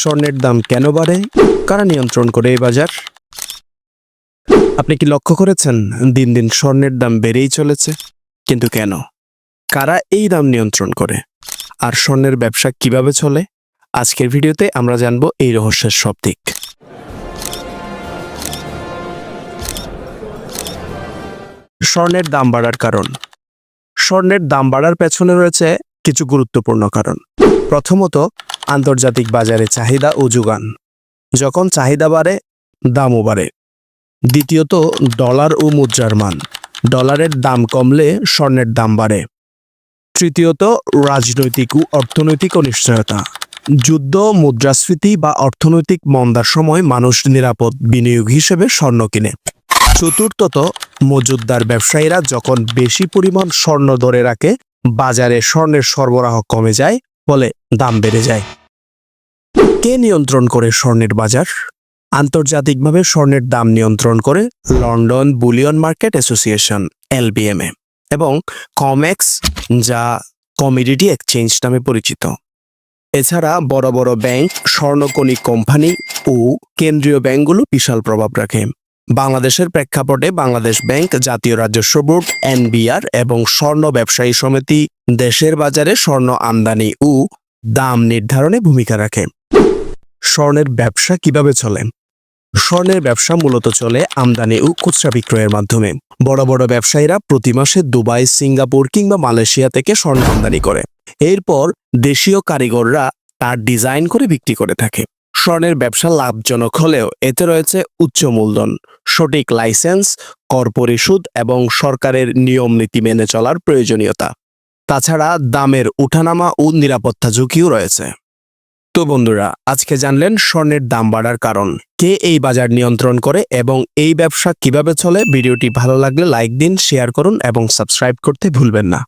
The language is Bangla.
স্বর্ণের দাম কেন বাড়ে? কারা নিয়ন্ত্রণ করে এই বাজার? আপনি কি লক্ষ্য করেছেন দিন দিন স্বর্ণের দাম বেড়েই চলেছে? কিন্তু কেন? কারা এই দাম নিয়ন্ত্রণ করে? আর স্বর্ণের ব্যবসা কীভাবে চলে? আজকের ভিডিওতে আমরা জানব এই রহস্যের সব দিক। স্বর্ণের দাম বাড়ার কারণ। স্বর্ণের দাম বাড়ার পেছনে রয়েছে কিছু গুরুত্বপূর্ণ কারণ। প্রথমত আন্তর্জাতিক বাজারে চাহিদা ও যোগান। যখন চাহিদা বাড়ে, দামও বাড়ে। দ্বিতীয়ত, ডলার ও মুদ্রার মান। ডলারের দাম কমলে স্বর্ণের দাম বাড়ে। তৃতীয়ত, রাজনৈতিক ও অর্থনৈতিক অনিশ্চয়তা। যুদ্ধ, মুদ্রাস্ফীতি বা অর্থনৈতিক মন্দার সময় মানুষ নিরাপদ বিনিয়োগ হিসেবে স্বর্ণ কিনে। চতুর্থত মজুদদার ব্যবসায়ীরা যখন বেশি পরিমাণ স্বর্ণ ধরে রাখে, বাজারে স্বর্ণের সরবরাহ কমে যায়, ফলে দাম বেড়ে যায়। কে নিয়ন্ত্রণ করে স্বর্ণের বাজার? আন্তর্জাতিকভাবে স্বর্ণের দাম নিয়ন্ত্রণ করে London bullion market association LBMA এবং কমেক্স যা কমিডিটি এক্সচেঞ্জ নামে পরিচিত। এছাড়া বড় বড় ব্যাংক স্বর্ণকণিক কোম্পানি ও কেন্দ্রীয় ব্যাংকগুলো বিশাল প্রভাব রাখে। বাংলাদেশের প্রেক্ষাপটে বাংলাদেশ ব্যাংক, জাতীয় রাজস্ব বোর্ড, এনবিআর এবং স্বর্ণ ব্যবসায়ী সমিতি দেশের বাজারে স্বর্ণ আমদানি ও দাম নির্ধারণে ভূমিকা রাখে। স্বর্ণের ব্যবসা কীভাবে চলে? স্বর্ণের ব্যবসা মূলত চলে আমদানি ও খুচরা বিক্রয়ের মাধ্যমে। বড় বড় ব্যবসায়ীরা প্রতি মাসে দুবাই, সিঙ্গাপুর কিংবা মালয়েশিয়া থেকে স্বর্ণ আমদানি করে। এরপর দেশীয় কারিগররা তার ডিজাইন করে বিক্রি করে থাকে। স্বর্ণের ব্যবসা লাভজনক হলেও এতে রয়েছে উচ্চ মূলধন, সঠিক লাইসেন্স, কর পরিশোধ এবং সরকারের নিয়ম নীতি মেনে চলার প্রয়োজনীয়তা। তাছাড়া দামের উঠানামা ও নিরাপত্তা ঝুঁকিও রয়েছে। তো বন্ধুরা, আজকে জানলেন স্বর্ণের দাম বাড়ার কারণ। কে এই বাজার নিয়ন্ত্রণ করে এবং এই ব্যবসা কীভাবে চলে? ভিডিওটি ভালো লাগলে লাইক দিন, শেয়ার করুন এবং সাবস্ক্রাইব করতে ভুলবেন না।